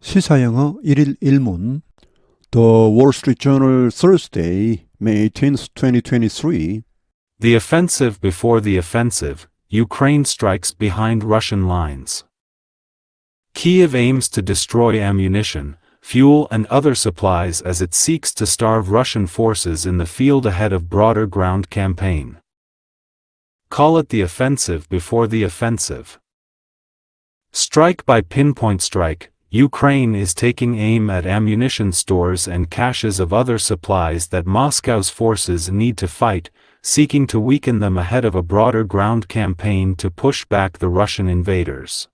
시사영어 1일 1문 The Wall Street Journal Thursday, May 18th, 2023 The offensive before the offensive, Ukraine strikes behind Russian lines. Kiev aims to destroy ammunition, fuel and other supplies as it seeks to starve Russian forces in the field ahead of broader ground campaign. Call it the offensive before the offensive. Strike by pinpoint strike, Ukraine is taking aim at ammunition stores and caches of other supplies that Moscow's forces need to fight, seeking to weaken them ahead of a broader ground campaign to push back the Russian invaders.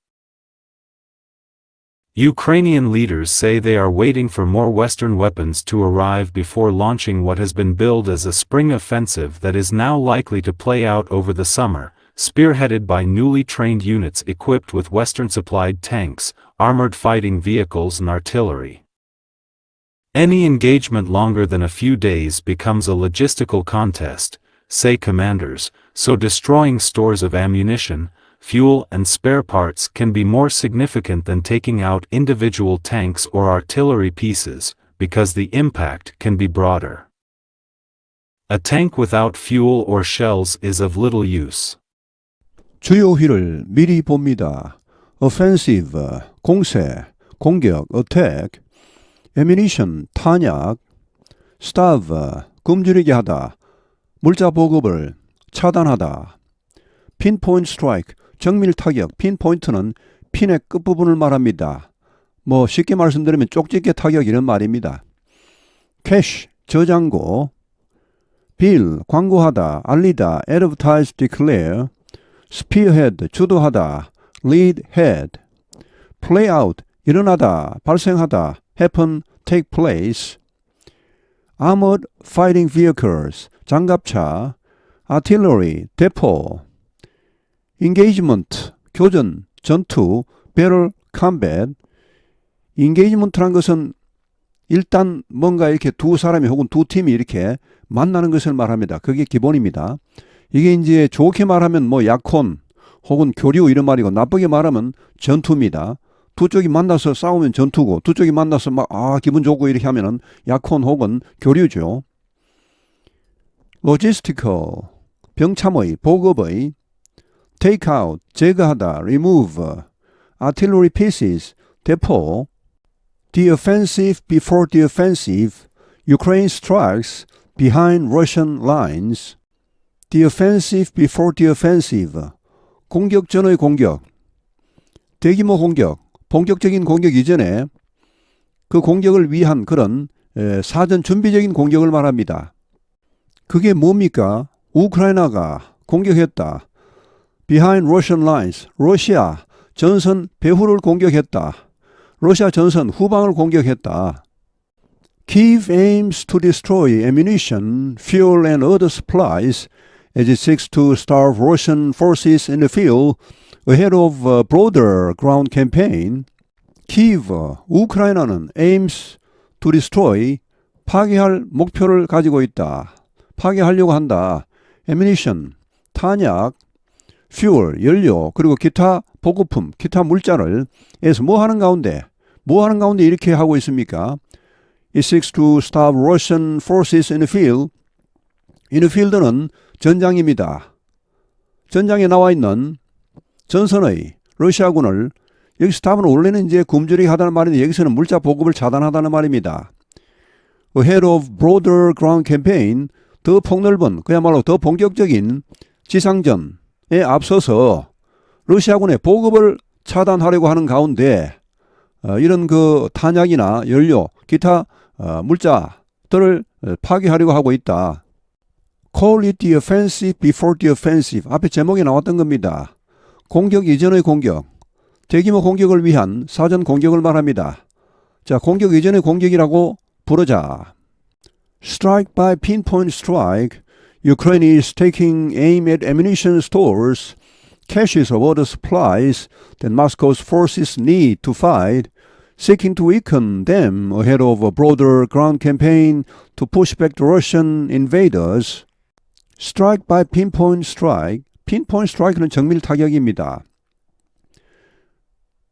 Ukrainian leaders say they are waiting for more Western weapons to arrive before launching what has been billed as a spring offensive that is now likely to play out over the summer, spearheaded by newly trained units equipped with Western supplied tanks, armored fighting vehicles, and artillery. Any engagement longer than a few days becomes a logistical contest, say commanders, so destroying stores of ammunition, fuel, and spare parts can be more significant than taking out individual tanks or artillery pieces, because the impact can be broader. A tank without fuel or shells is of little use. 주요휘를 미리 봅니다. offensive, 공세, 공격, attack, ammunition, 탄약, starve, 굶주리게 하다, 물자 보급을 차단하다, pinpoint strike, 정밀 타격, pinpoint는 핀의 끝부분을 말합니다. 뭐 쉽게 말씀드리면 쪽집게 타격 이런 말입니다. cache, 저장고, bill, 광고하다, 알리다, advertise, declare, spearhead, 주도하다, lead, head, play out, 일어나다, 발생하다, happen, take place, armored fighting vehicles, 장갑차, artillery, 대포, engagement, 교전, 전투, battle, combat, engagement란 것은 일단 뭔가 이렇게 두 사람이 혹은 두 팀이 이렇게 만나는 것을 말합니다. 그게 기본입니다. 이게 이제 좋게 말하면 뭐 약혼 혹은 교류 이런 말이고 나쁘게 말하면 전투입니다. 두 쪽이 만나서 싸우면 전투고 두 쪽이 만나서 막 아 기분 좋고 이렇게 하면은 약혼 혹은 교류죠. logistical 병참의 보급의 out 제거하다 remove artillery pieces 대포 the offensive before the offensive Ukraine strikes behind Russian lines the offensive before the offensive 공격 전의 공격 대규모 공격 본격적인 공격 이전에 그 공격을 위한 그런 사전 준비적인 공격을 말합니다. 그게 뭡니까? 우크라이나가 공격했다. Behind Russian lines, 러시아 전선 배후를 공격했다. 러시아 전선 후방을 공격했다. Kiev aims to destroy ammunition, fuel and other supplies as it seeks to starve Russian forces in the field ahead of a broader ground campaign. Kiev, 우크라이나는 aims to destroy, 파괴할 목표를 가지고 있다. 파괴하려고 한다. ammunition, 탄약, fuel, 연료, 그리고 기타 보급품, 기타 물자를 에서 뭐 하는 가운데, 뭐 하는 가운데 이렇게 하고 있습니까? It seeks to stop Russian forces in the field. Field는 전장입니다. 전장에 나와 있는 전선의 러시아군을 여기서 답은 원래는 이제 굶주리게 하다는 말인데 여기서는 물자 보급을 차단하다는 말입니다. Ahead of broader ground campaign, 더 폭넓은 그야말로 더 본격적인 지상전에 앞서서 러시아군의 보급을 차단하려고 하는 가운데 어, 이런 그 탄약이나 연료, 기타 어, 물자들을 파괴하려고 하고 있다. Call it the offensive before the offensive. 앞에 제목에 나왔던 겁니다. 공격 이전의 공격. 대규모 공격을 위한 사전 공격을 말합니다. 자, 공격 이전의 공격이라고 부르자. Strike by pinpoint strike. Ukraine is taking aim at ammunition stores, caches of other supplies that Moscow's forces need to fight, seeking to weaken them ahead of a broader ground campaign to push back the Russian invaders. Strike by pinpoint strike. pinpoint strike는 정밀 타격입니다.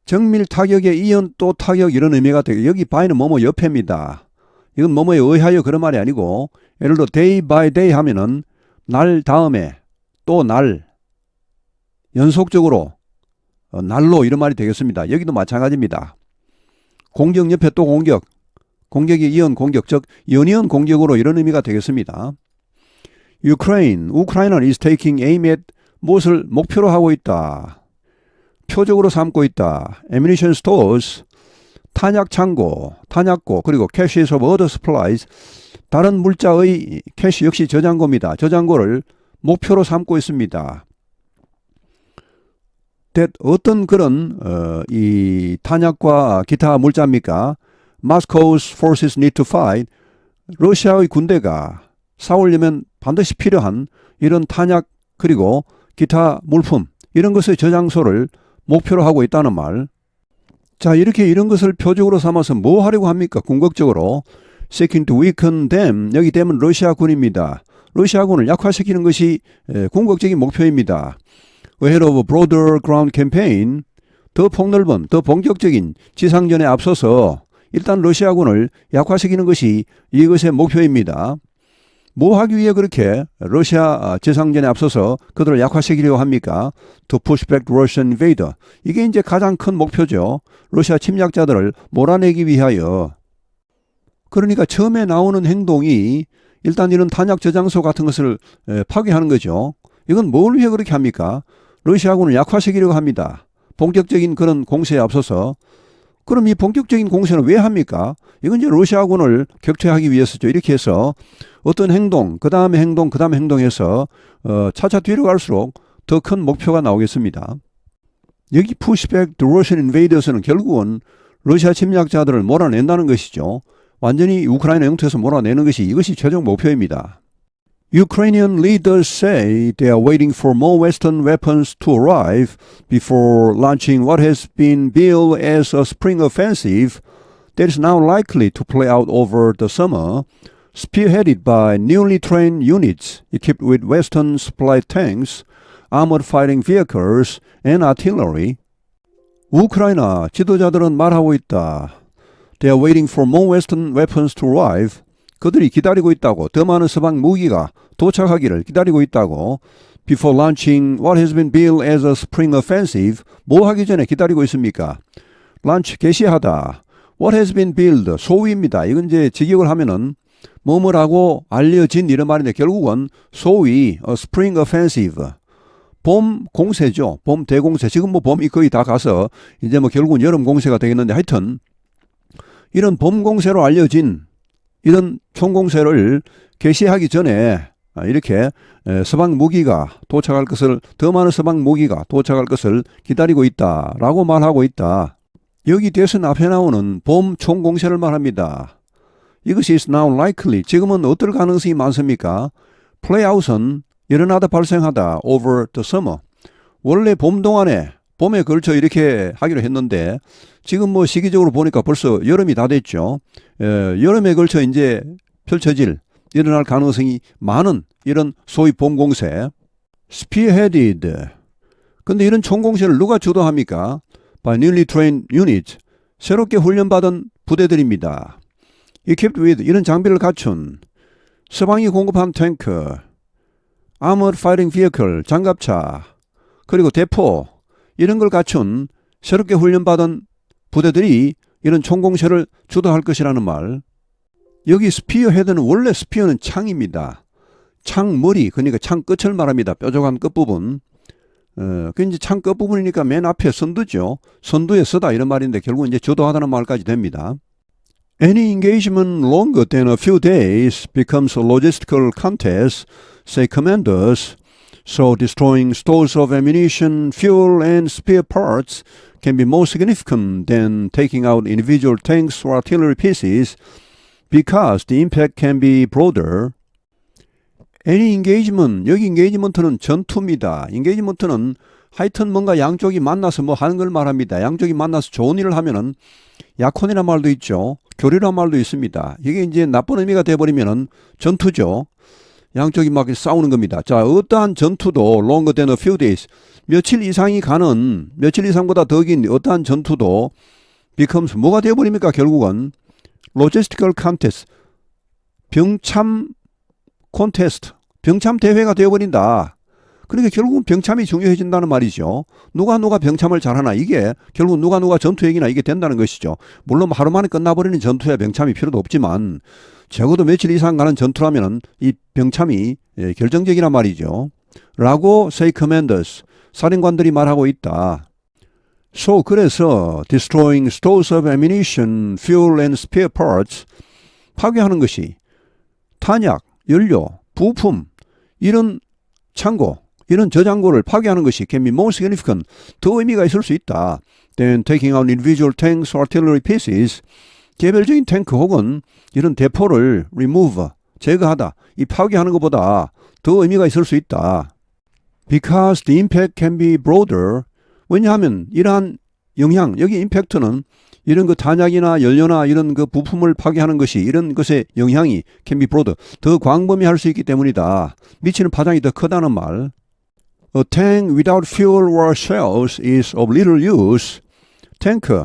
정밀 타격에 이은 또 타격 이런 의미가 되고 여기 by는 뭐뭐 옆에입니다. 이건 뭐뭐에 의하여 그런 말이 아니고 예를 들어 day by day 하면은 날 다음에 또 날 연속적으로 어, 날로 이런 말이 되겠습니다. 여기도 마찬가지입니다. 공격 옆에 또 공격, 공격이 이은 공격, 즉 연이은 공격으로 이런 의미가 되겠습니다. Ukraine, 우크라이나는 is taking aim at 무엇을 목표로 하고 있다. 표적으로 삼고 있다. ammunition stores, 탄약 창고, 탄약고, 그리고 caches of other supplies, 다른 물자의 캐시 역시 저장고입니다. 저장고를 목표로 삼고 있습니다. that 어떤 그런 어, 이 탄약과 기타 물자입니까? Moscow's forces need to fight. 러시아의 군대가 싸우려면 반드시 필요한 이런 탄약 그리고 기타 물품 이런 것의 저장소를 목표로 하고 있다는 말. 자 이렇게 이런 것을 표적으로 삼아서 뭐 하려고 합니까? 궁극적으로 seeking weaken them 여기 되면 러시아군입니다. 러시아군을 약화시키는 것이 에, 궁극적인 목표입니다. ahead of a broader ground campaign 더 폭넓은 더 본격적인 지상전에 앞서서 일단 러시아군을 약화시키는 것이 이것의 목표입니다. 뭐 하기 위해 그렇게 러시아 지상전에 앞서서 그들을 약화시키려고 합니까? To push back Russian invader. 이게 이제 가장 큰 목표죠. 러시아 침략자들을 몰아내기 위하여. 그러니까 처음에 나오는 행동이 일단 이런 탄약 저장소 같은 것을 에, 파괴하는 거죠. 이건 뭘 위해 그렇게 합니까? 러시아군을 약화시키려고 합니다. 본격적인 그런 공세에 앞서서 그럼 이 본격적인 공세는 왜 합니까? 이건 이제 러시아군을 격퇴하기 위해서죠. 이렇게 해서 어떤 행동, 그 다음에 행동, 그 다음에 행동해서 어, 차차 뒤로 갈수록 더 큰 목표가 나오겠습니다. 여기 pushback the Russian invaders는 결국은 러시아 침략자들을 몰아낸다는 것이죠. 완전히 우크라이나 영토에서 몰아내는 것이 이것이 최종 목표입니다. Ukrainian leaders say they are waiting for more Western weapons to arrive before launching what has been billed as a spring offensive that is now likely to play out over the summer, spearheaded by newly trained units equipped with Western supplied tanks, armored fighting vehicles, and artillery. 우크라이나 지도자들은 말하고 있다. They are waiting for more Western weapons to arrive. 그들이 기다리고 있다고 더 많은 서방 무기가 도착하기를 기다리고 있다고 before launching what has been billed as a spring offensive 뭐 하기 전에 기다리고 있습니까? launch 개시하다 what has been billed 소위입니다. 이건 이제 직역을 하면은 뭐뭐라고 알려진 이런 말인데 결국은 소위 a spring offensive 봄 공세죠. 봄 대공세. 지금 뭐 봄이 거의 다 가서 이제 뭐 결국은 여름 공세가 되겠는데 하여튼 이런 봄 공세로 알려진 이런 총공세를 개시하기 전에 아, 이렇게 에, 서방 무기가 도착할 것을 더 많은 서방 무기가 도착할 것을 기다리고 있다라고 말하고 있다. 여기 대선 앞에 나오는 봄 총공세를 말합니다. 이것이 is now likely 지금은 어떨 가능성이 많습니까? out은 일어나다 발생하다 over the summer 원래 봄 동안에 봄에 걸쳐 이렇게 하기로 했는데 지금 뭐 시기적으로 보니까 벌써 여름이 다 됐죠. 에, 여름에 걸쳐 이제 펼쳐질 일어날 가능성이 많은 이런 소위 봄 공세 spearheaded 근데 이런 총공세를 누가 주도합니까? by newly trained units 새롭게 훈련받은 부대들입니다. equipped with 이런 장비를 갖춘 서방이 공급한 탱크 armored fighting vehicle 장갑차 그리고 대포 이런 걸 갖춘 새롭게 훈련받은 부대들이 이런 총공세를 주도할 것이라는 말. 여기 스피어 헤드는 원래 스피어는 창입니다. 창 머리 그러니까 창 끝을 말합니다. 뾰족한 끝부분. 어, 그 이제 창 끝부분이니까 맨 앞에 선두죠. 선두에 서다 이런 말인데 결국 이제 주도하다는 말까지 됩니다. Any engagement longer than a few days becomes a logistical contest, say commanders. So destroying stores of ammunition, fuel, and spare parts can be more significant than taking out individual tanks or artillery pieces because the impact can be broader. Any engagement, 여기 engagement는 전투입니다. engagement는 하여튼 뭔가 양쪽이 만나서 뭐 하는 걸 말합니다. 양쪽이 만나서 좋은 일을 하면은 약혼이란 말도 있죠. 교류란 말도 있습니다. 이게 이제 나쁜 의미가 돼버리면은 전투죠. 양쪽이 막 싸우는 겁니다. 자, 어떠한 전투도 longer than a few days 며칠 이상이 가는 며칠 이상보다 더 긴 어떠한 전투도 becomes 뭐가 되어버립니까? 결국은 logistical contest 병참 콘테스트 병참 대회가 되어버린다. 그러니까 결국은 병참이 중요해진다는 말이죠. 누가 누가 병참을 잘하나 이게 결국 누가 누가 전투 얘기나 이게 된다는 것이죠. 물론 하루 만에 끝나버리는 전투에 병참이 필요도 없지만 적어도 며칠 이상 가는 전투라면은 이 병참이 예, 결정적이란 말이죠. 라고 say commanders 사령관들이 말하고 있다. So 그래서 destroying stores of ammunition, fuel and spare parts 파괴하는 것이 탄약, 연료, 부품 이런 창고, 이런 저장고를 파괴하는 것이 can be more significant 더 의미가 있을 수 있다. Then taking out individual tanks, artillery pieces 개별적인 탱크 혹은 이런 대포를 remove 제거하다 이 파괴하는 것보다 더 의미가 있을 수 있다. Because the impact can be broader. 왜냐하면 이러한 영향 여기 임팩트는 이런 그 탄약이나 연료나 이런 그 부품을 파괴하는 것이 이런 것의 영향이 can be broader 더 광범위할 수 있기 때문이다. 미치는 파장이 더 크다는 말. A tank without fuel or shells is of little use. 탱크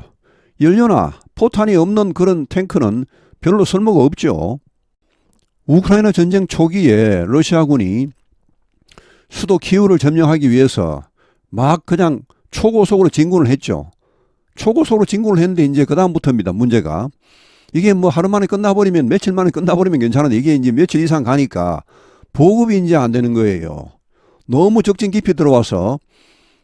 연료나 포탄이 없는 그런 탱크는 별로 쓸모가 없죠. 우크라이나 전쟁 초기에 러시아군이 수도 키우를 점령하기 위해서 막 그냥 초고속으로 진군을 했죠. 초고속으로 진군을 했는데 이제 그다음부터입니다. 문제가. 이게 뭐 하루 만에 끝나버리면 며칠 만에 끝나버리면 괜찮은데 이게 이제 며칠 이상 가니까 보급이 이제 안 되는 거예요. 너무 적진 깊이 들어와서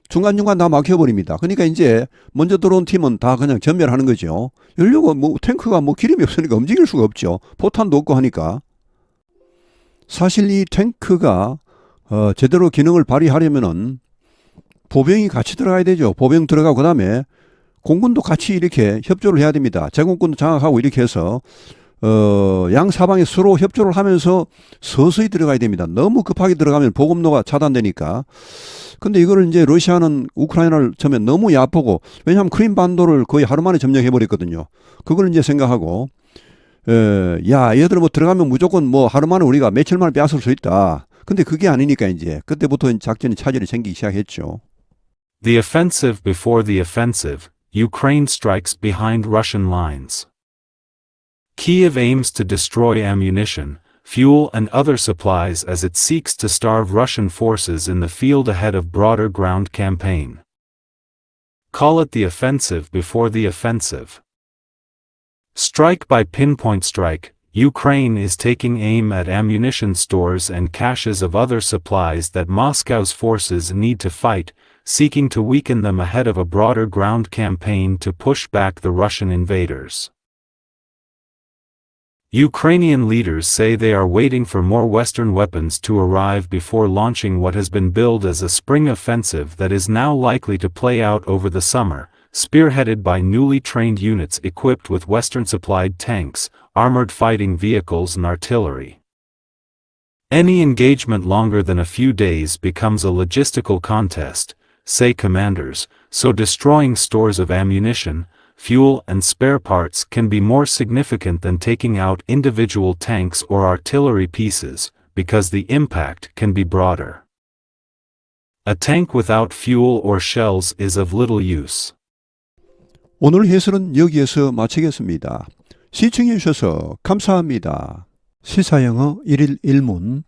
중간중간 다 막혀버립니다. 그러니까 이제 먼저 들어온 팀은 다 그냥 전멸하는 거죠. 연료가 뭐 탱크가 뭐 기름이 없으니까 움직일 수가 없죠. 포탄도 없고 하니까. 사실 이 탱크가 어, 제대로 기능을 발휘하려면은 보병이 같이 들어가야 되죠. 보병 들어가고 그다음에 공군도 같이 이렇게 협조를 해야 됩니다. 제공군도 장악하고 이렇게 해서 어, 양 사방에 서로 협조를 하면서 서서히 들어가야 됩니다. 너무 급하게 들어가면 보급로가 차단되니까. 근데 이거를 이제 러시아는 우크라이나를 처음에 너무 야보고 왜냐하면 크림 반도를 거의 하루 만에 점령해 버렸거든요. 그걸 이제 생각하고 에, 야 얘들 뭐 들어가면 무조건 뭐 하루 만에 우리가 며칠 만에 빼앗을 수 있다. 근데 그게 아니니까 이제 그때부터 작전이 차질이 생기기 시작했죠. The offensive before the offensive, Ukraine strikes behind Russian lines. Kiev aims to destroy ammunition, fuel and other supplies as it seeks to starve Russian forces in the field ahead of broader ground campaign. Call it the offensive before the offensive. Strike by pinpoint strike, Ukraine is taking aim at ammunition stores and caches of other supplies that Moscow's forces need to fight, seeking to weaken them ahead of a broader ground campaign to push back the Russian invaders. Ukrainian leaders say they are waiting for more Western weapons to arrive before launching what has been billed as a spring offensive that is now likely to play out over the summer, spearheaded by newly trained units equipped with Western supplied tanks, armored fighting vehicles, and artillery. Any engagement longer than a few days becomes a logistical contest, say commanders, so destroying stores of ammunition, fuel and spare parts can be more significant than taking out individual tanks or artillery pieces, because the impact can be broader. A tank without fuel or shells is of little use. 오늘 해설은 여기에서 마치겠습니다. 시청해 주셔서 감사합니다. 시사영어 1일 1문